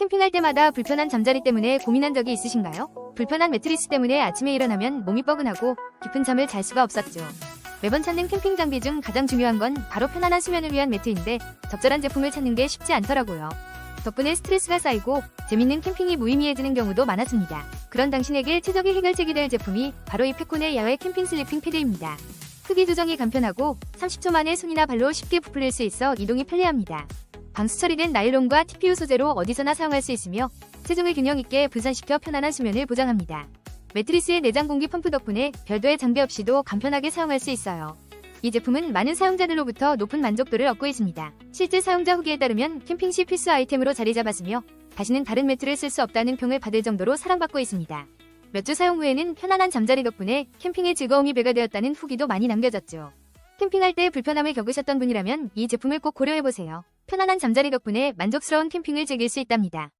캠핑할 때마다 불편한 잠자리 때문에 고민한 적이 있으신가요? 불편한 매트리스 때문에 아침에 일어나면 몸이 뻐근하고 깊은 잠을 잘 수가 없었죠. 매번 찾는 캠핑 장비 중 가장 중요한 건 바로 편안한 수면을 위한 매트인데 적절한 제품을 찾는 게 쉽지 않더라고요. 덕분에 스트레스가 쌓이고 재밌는 캠핑이 무의미해지는 경우도 많았습니다. 그런 당신에게 최적의 해결책이 될 제품이 바로 이 페콘의 야외 캠핑 슬리핑 패드입니다. 크기 조정이 간편하고 30초 만에 손이나 발로 쉽게 부풀릴 수 있어 이동이 편리합니다. 방수 처리된 나일론과 TPU 소재로 어디서나 사용할 수 있으며 체중을 균형 있게 분산시켜 편안한 수면을 보장합니다. 매트리스의 내장 공기 펌프 덕분에 별도의 장비 없이도 간편하게 사용할 수 있어요. 이 제품은 많은 사용자들로부터 높은 만족도를 얻고 있습니다. 실제 사용자 후기에 따르면 캠핑 시 필수 아이템으로 자리 잡았으며 다시는 다른 매트를 쓸 수 없다는 평을 받을 정도로 사랑받고 있습니다. 몇 주 사용 후에는 편안한 잠자리 덕분에 캠핑의 즐거움이 배가 되었다는 후기도 많이 남겨졌죠. 캠핑할 때 불편함을 겪으셨던 분이라면 이 제품을 꼭 고려해보세요. 편안한 잠자리 덕분에 만족스러운 캠핑을 즐길 수 있답니다.